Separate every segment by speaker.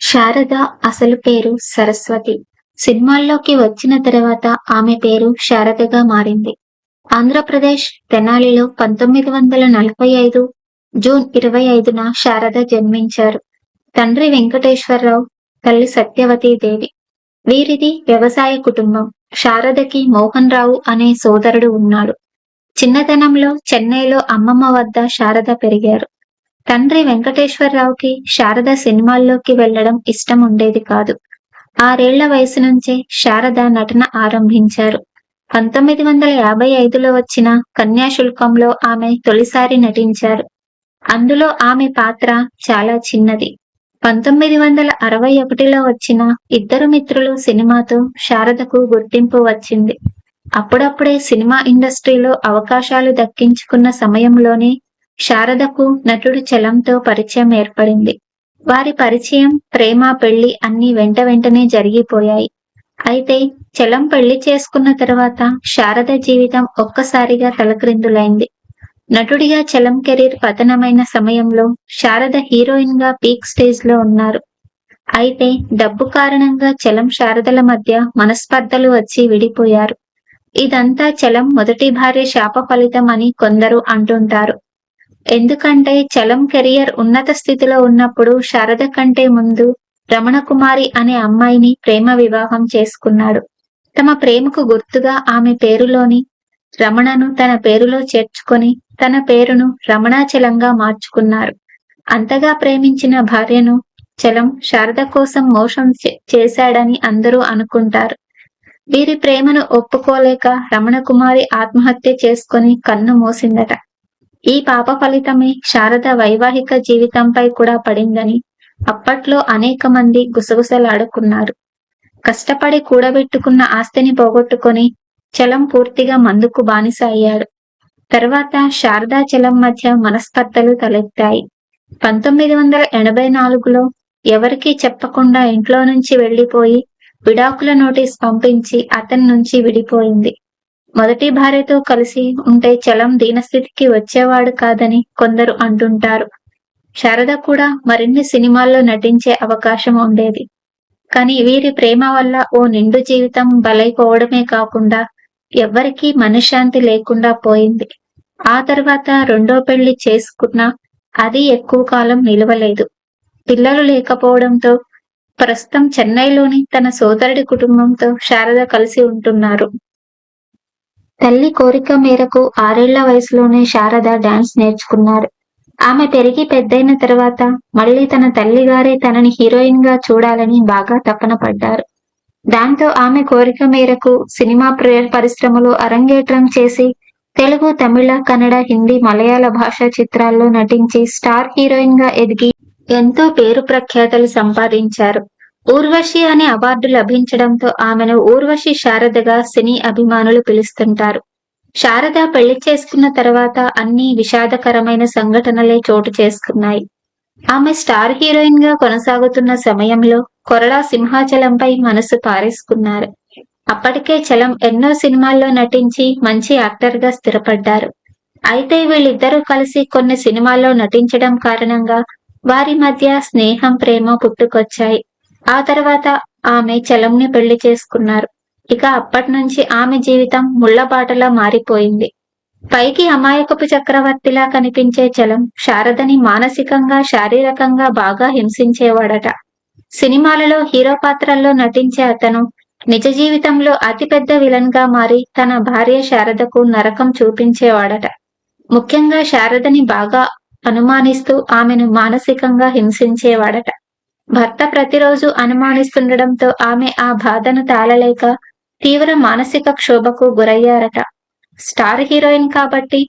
Speaker 1: శారద అసలు పేరు సరస్వతి. సినిమాల్లోకి వచ్చిన తర్వాత ఆమె పేరు శారదగా మారింది. ఆంధ్రప్రదేశ్ తెనాలిలో పంతొమ్మిది వందల నలభై ఐదు జూన్ ఇరవై ఐదున శారద జన్మించారు. తండ్రి వెంకటేశ్వరరావు తల్లి సత్యవతీ దేవి. వీరిది వ్యవసాయ కుటుంబం. శారదకి మోహన్ రావు అనే సోదరుడు ఉన్నాడు. చిన్నతనంలో చెన్నైలో అమ్మమ్మ వద్ద శారద పెరిగారు. తండ్రి వెంకటేశ్వరరావుకి శారద సినిమాల్లోకి వెళ్ళడం ఇష్టం ఉండేది కాదు. ఆరేళ్ళ వయసు నుంచే శారద నటన ఆరంభించారు. పంతొమ్మిది వందల యాభై ఐదులో వచ్చిన కన్యాశుల్కంలో ఆమె తొలిసారి నటించారు. అందులో ఆమె పాత్ర చాలా చిన్నది. పంతొమ్మిది వందల అరవై ఒకటిలో వచ్చిన ఇద్దరు మిత్రులు సినిమాతో శారదకు గుర్తింపు వచ్చింది. అప్పుడప్పుడే సినిమా ఇండస్ట్రీలో అవకాశాలు దక్కించుకున్న సమయంలోనే శారదకు నటుడు చలంతో పరిచయం ఏర్పడింది. వారి పరిచయం ప్రేమ పెళ్ళి అన్ని వెంట వెంటనే జరిగిపోయాయి. అయితే చలం పెళ్ళి చేసుకున్న తర్వాత శారద జీవితం ఒక్కసారిగా తలక్రిందులైంది. నటుడిగా చలం కెరీర్ పతనమైన సమయంలో శారద హీరోయిన్గా పీక్ స్టేజ్లో ఉన్నారు. అయితే డబ్బు కారణంగా చలం శారదల మధ్య మనస్పర్ధలు వచ్చి విడిపోయారు. ఇదంతా చలం మొదటి భార్య శాప ఫలితం అని కొందరు అంటుంటారు. ఎందుకంటే చలం కెరియర్ ఉన్నత స్థితిలో ఉన్నప్పుడు శారద కంటే ముందు రమణకుమారి అనే అమ్మాయిని ప్రేమ వివాహం చేసుకున్నాడు. తమ ప్రేమకు గుర్తుగా ఆమె పేరులోని రమణను తన పేరులో చేర్చుకొని తన పేరును రమణాచలంగా మార్చుకున్నారు. అంతగా ప్రేమించిన భార్యను చలం శారద కోసం మోసం చేశాడని అందరూ అనుకుంటారు. వీరి ప్రేమను ఒప్పుకోలేక రమణకుమారి ఆత్మహత్య చేసుకుని కన్ను మోసిందట. ఈ పాప ఫలితమే శారద వైవాహిక జీవితంపై కూడా పడిందని అప్పట్లో అనేక మంది గుసగుసలాడుకున్నారు. కష్టపడి కూడబెట్టుకున్న ఆస్తిని పోగొట్టుకొని చలం పూర్తిగా మందుకు బానిస అయ్యాడు తర్వాత శారదా చలం మధ్య మనస్పర్ధలు తలెత్తాయి. పంతొమ్మిది వందల ఎనభై నాలుగులో ఎవరికీ చెప్పకుండా ఇంట్లో నుంచి వెళ్ళిపోయి విడాకుల నోటీస్ పంపించి అతని నుంచి విడిపోయింది. మొదటి భార్యతో కలిసి ఉంటే చలం దీనస్థితికి వచ్చేవాడు కాదని కొందరు అంటుంటారు. శారద కూడా మరిన్ని సినిమాల్లో నటించే అవకాశం ఉండేది. కానీ వీరి ప్రేమ వల్ల ఓ నిండు జీవితం బలైపోవడమే కాకుండా ఎవ్వరికీ మనశ్శాంతి లేకుండా పోయింది. ఆ తర్వాత రెండో పెళ్ళి చేసుకున్నా అది ఎక్కువ కాలం నిలవలేదు. పిల్లలు లేకపోవడంతో ప్రస్తుతం చెన్నైలోని తన సోదరుడి కుటుంబంతో శారద కలిసి ఉంటున్నారు. తల్లి కోరిక మేరకు ఆరేళ్ళ వయసులోనే శారద డాన్స్ నేర్చుకున్నారు. ఆమె పెరిగి పెద్దయిన తర్వాత మళ్ళీ తన తల్లిగారే తనని హీరోయిన్గా చూడాలని బాగా తపన పడ్డారు. దాంతో ఆమె కోరిక మేరకు సినిమా పరిశ్రమలో అరంగేట్రం చేసి తెలుగు తమిళ కన్నడ హిందీ మలయాళ భాషా చిత్రాల్లో నటించి స్టార్ హీరోయిన్గా ఎదిగి ఎంతో పేరు ప్రఖ్యాతలు సంపాదించారు. ఊర్వశి అనే అవార్డు లభించడంతో ఆమెను ఊర్వశి శారదగా సినీ అభిమానులు పిలుస్తుంటారు. శారద పెళ్ళి చేసుకున్న తర్వాత అన్ని విషాదకరమైన సంఘటనలే చోటు చేసుకున్నాయి. ఆమె స్టార్ హీరోయిన్గా కొనసాగుతున్న సమయంలో కొరడా సింహాచలంపై మనసు పారేసుకున్నారు. అప్పటికే చలం ఎన్నో సినిమాల్లో నటించి మంచి యాక్టర్గా స్థిరపడ్డారు. అయితే వీళ్ళిద్దరూ కలిసి కొన్ని సినిమాల్లో నటించడం కారణంగా వారి మధ్య స్నేహం ప్రేమ పుట్టుకొచ్చాయి. ఆ తర్వాత ఆమె చలంని పెళ్ళి చేసుకున్నారు. ఇక అప్పటి నుంచి ఆమె జీవితం ముళ్ళబాటలా మారిపోయింది. పైకి అమాయకపు చక్రవర్తిలా కనిపించే చలం శారదని మానసికంగా శారీరకంగా బాగా హింసించేవాడట. సినిమాలలో హీరో పాత్రల్లో నటించే అతను నిజ జీవితంలో అతిపెద్ద విలన్గా మారి తన భార్య శారదకు నరకం చూపించేవాడట. ముఖ్యంగా శారదని బాగా అనుమానిస్తూ ఆమెను మానసికంగా హింసించేవాడట. భర్త ప్రతిరోజు అనుమానిస్తుండడంతో ఆమె ఆ బాధను తాళలేక తీవ్ర మానసిక క్షోభకు గురయ్యారట. స్టార్ హీరోయిన్ కాబట్టి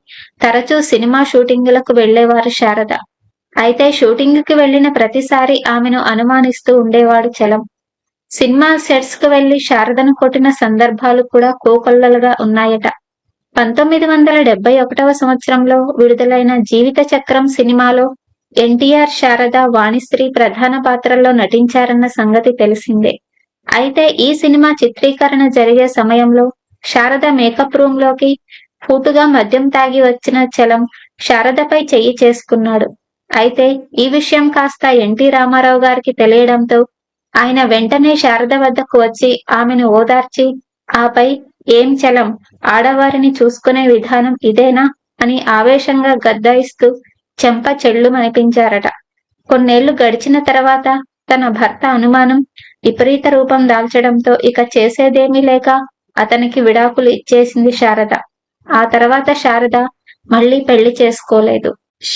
Speaker 1: తరచూ సినిమా షూటింగులకు వెళ్ళేవారు శారద. అయితే షూటింగ్కి వెళ్ళిన ప్రతిసారి ఆమెను అనుమానిస్తూ ఉండేవాడు చలం. సినిమా సెట్స్కు వెళ్ళి శారదను కొట్టిన సందర్భాలు కూడా కోకొల్లలుగా ఉన్నాయట. పంతొమ్మిది వందల డెబ్బై ఒకటవ సంవత్సరంలో విడుదలైన జీవిత చక్రం సినిమాలో ఎన్టీఆర్ శారద వాణిశ్రీ ప్రధాన పాత్రల్లో నటించారన్న సంగతి తెలిసిందే. అయితే ఈ సినిమా చిత్రీకరణ జరిగే సమయంలో శారద మేకప్ రూమ్లోకి పూటుగా మద్యం తాగి వచ్చిన చలం శారదపై చెయ్యి చేసుకున్నాడు. అయితే ఈ విషయం కాస్త ఎన్టీ రామారావు గారికి తెలియడంతో ఆయన వెంటనే శారద వద్దకు వచ్చి ఆమెను ఓదార్చి ఆపై ఏం చలం ఆడవారిని చూసుకునే విధానం ఇదేనా అని ఆవేశంగా గద్దాయిస్తూ చెంప చెళ్ళుమనిపించారట కొన్నేళ్ళు గడిచిన తర్వాత తన భర్త అనుమానం విపరీత రూపం దాల్చడంతో ఇక చేసేదేమీ లేక అతనికి విడాకులు ఇచ్చేసింది శారద. ఆ తర్వాత శారద మళ్ళీ పెళ్ళి చేసుకోలేదు.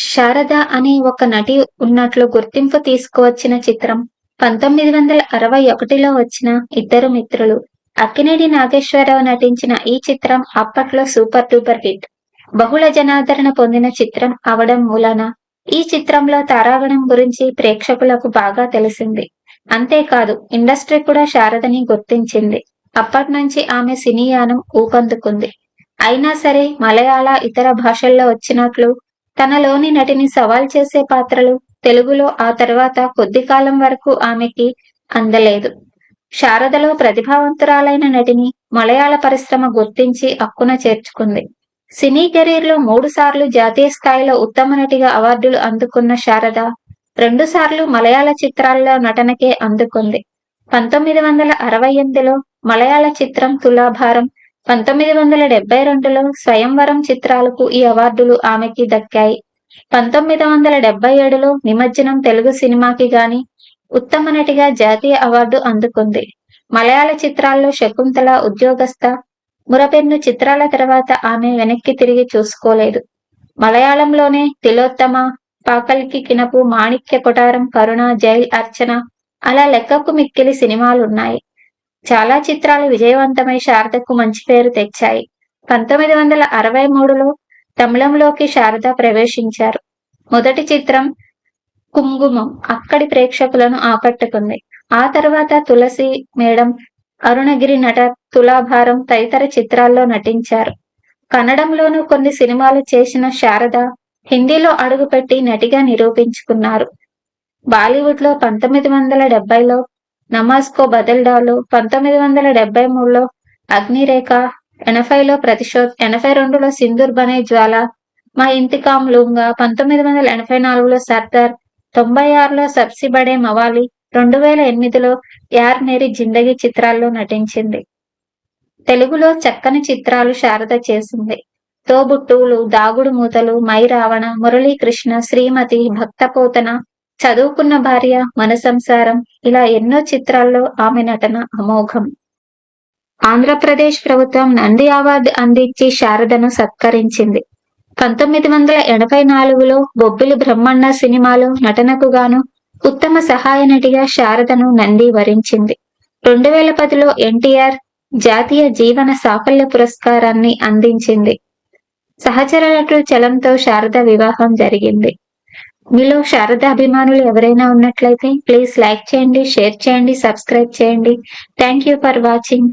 Speaker 1: శారద అనే ఒక నటి ఉన్నట్లు గుర్తింపు తీసుకువచ్చిన చిత్రం పంతొమ్మిది వందల అరవై ఒకటిలో వచ్చిన ఇద్దరు మిత్రులు. అక్కినేడి నాగేశ్వరరావు నటించిన ఈ చిత్రం అప్పట్లో సూపర్ డూపర్ హిట్. బహుళ జనాదరణ పొందిన చిత్రం అవడం మూలాన. ఈ చిత్రంలో తారాగణం గురించి ప్రేక్షకులకు బాగా తెలిసింది. అంతేకాదు ఇండస్ట్రీ కూడా శారదని గుర్తించింది. అప్పటి నుంచి ఆమె సినీయానం ఊపందుకుంది. అయినా సరే మలయాళ ఇతర భాషల్లో వచ్చినట్లు తనలోని నటిని సవాల్ చేసే పాత్రలు తెలుగులో ఆ తర్వాత కొద్ది కాలం వరకు ఆమెకి అందలేదు. శారదలో ప్రతిభావంతురాలైన నటిని మలయాళ పరిశ్రమ గుర్తించి అక్కున చేర్చుకుంది. సినీ కెరీర్లో మూడు సార్లు జాతీయ స్థాయిలో ఉత్తమ నటిగా అవార్డులు అందుకున్న శారద రెండు సార్లు మలయాళ చిత్రాల్లో నటనకే అందుకుంది. పంతొమ్మిది వందల అరవై ఎనిమిదిలో మలయాళ చిత్రం తులాభారం పంతొమ్మిది వందల డెబ్బై రెండులో స్వయంవరం చిత్రాలకు ఈ అవార్డులు ఆమెకి దక్కాయి. పంతొమ్మిది వందల డెబ్బై ఏడులో నిమజ్జనం తెలుగు సినిమాకి గాని ఉత్తమ నటిగా జాతీయ అవార్డు అందుకుంది. మలయాళ చిత్రాల్లో శకుంతల ఉద్యోగస్థ మురపెన్ను చిత్రాల తర్వాత ఆమె వెనక్కి తిరిగి చూసుకోలేదు. మలయాళంలోనే తిలోత్తమ పాకల్కి కినపు మాణిక్య కొటారం కరుణ జైల్ అర్చన అలా లెక్కకు మిక్కిలి సినిమాలున్నాయి. చాలా చిత్రాలు విజయవంతమై శారదకు మంచి పేరు తెచ్చాయి. పంతొమ్మిది వందల అరవై మూడులో తమిళంలోకి శారద ప్రవేశించారు. మొదటి చిత్రం కుంగుమం అక్కడి ప్రేక్షకులను ఆకట్టుకుంది. ఆ తర్వాత తులసి మేడం అరుణగిరి నట తులాభారం తదితర చిత్రాల్లో నటించారు. కన్నడంలోనూ కొన్ని సినిమాలు చేసిన శారద హిందీలో అడుగుపెట్టి నటిగా నిరూపించుకున్నారు. బాలీవుడ్లో పంతొమ్మిది వందల డెబ్బైలో నమాజ్కో బదల్డాలో పంతొమ్మిది వందల డెబ్బై మూడులో అగ్నిరేఖ ఎనభైలో ప్రతిశోధ్ ఎనభై రెండులో సింధూర్ బనే జ్వాల మా ఇంతికాం లూంగా పంతొమ్మిది వందల ఎనభై నాలుగులో సర్దార్ తొంభై ఆరులో సబ్సిబడే మవాలి రెండు వేల ఎనిమిదిలో యార్ మేరీ జిందగీ చిత్రాల్లో నటించింది. తెలుగులో చక్కని చిత్రాలు శారద చేసింది. తోబుట్టువులు దాగుడు మూతలు మై రావణ మురళీకృష్ణ శ్రీమతి భక్తపోతన చదువుకున్న భార్య మన సంసారం ఇలా ఎన్నో చిత్రాల్లో ఆమె నటన అమోఘం. ఆంధ్రప్రదేశ్ ప్రభుత్వం నంది అవార్డు అందించి శారదను సత్కరించింది. పంతొమ్మిది వందల ఎనభై నాలుగులో బొబ్బిలి బ్రహ్మಣ್ణ సినిమాలో నటనకు గాను ఉత్తమ సహాయ నటిగా శారదను నంది వరించింది. రెండు వేల పదిలో ఎన్టీఆర్ జాతీయ జీవన సాఫల్య పురస్కారాన్ని అందించింది. సహచర నటుడు చలంతో శారద వివాహం జరిగింది. మీలో శారద అభిమానులు ఎవరైనా ఉన్నట్లయితే ప్లీజ్ లైక్ చేయండి షేర్ చేయండి సబ్స్క్రైబ్ చేయండి. Thank you for watching.